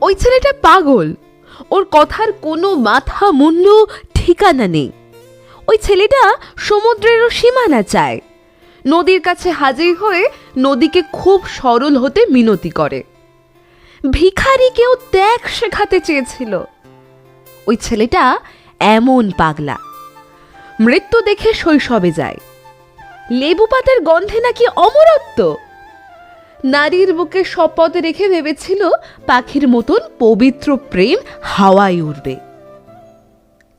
ওই ছেলেটা পাগল। ওর কথার কোনো মাথা মুন্ডু ঠিকানা নেই। ওই ছেলেটা সমুদ্রেরও সীমানা চায়। নদীর কাছে হাজির হয়ে নদীকে খুব সরল হতে মিনতি করে। ভিখারিকেও ত্যাগ শেখাতে চেয়েছিল। ওই ছেলেটা এমন পাগলা। মৃত্যু দেখে শৈশবে যায়। লেবু পাতার গন্ধে নাকি অমরত্ব? নারীর বুকে শপথ রেখে ভেবেছিল পাখির মতন পবিত্র প্রেম হাওয়ায় উড়বে।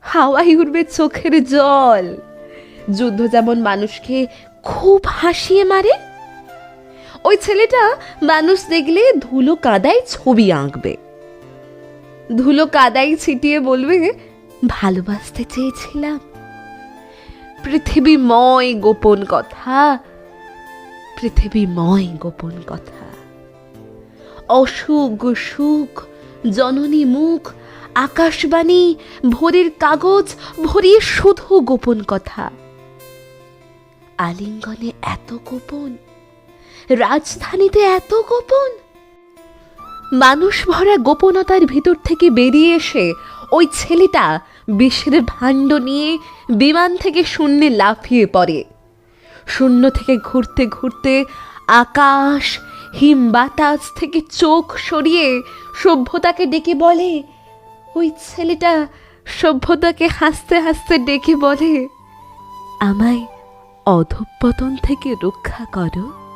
হাওয়ায় উড়বে চোখের জল। যুদ্ধ যেমন মানুষকে খুব হাসিয়ে মারে, ওই ছেলেটা মানুষ দেখলে ধুলো কাদায় ছবি আঁকবে। ধুলো কাদায় ছিটিয়ে বলবে, ভালোবাসতে চেয়েছিলাম। পৃথিবীময় গোপন কথা পৃথিবীময় গোপন কথা। অসুখ, সুখ, জননী মুখ, আকাশবাণী, ভোরের কাগজ ভরিয়ে শুধু গোপন কথা। আলিঙ্গনে এত গোপন? রাজধানীতে এত গোপন? মানুষ ভরা গোপনতার ভিতর থেকে বেরিয়ে এসে ওই ছেলেটা বিষের ভাণ্ড নিয়ে বিমান থেকে শূন্যে লাফিয়ে পড়ে। শূন্য থেকে ঘুরতে ঘুরতে আকাশ, হিম বাতাস থেকে চোখ সরিয়ে সভ্যতাকে ডেকে বলে, ওই ছেলেটা সভ্যতাকে হাসতে হাসতে ডেকে বলে, আমায় অধঃপতন থেকে রক্ষা করো।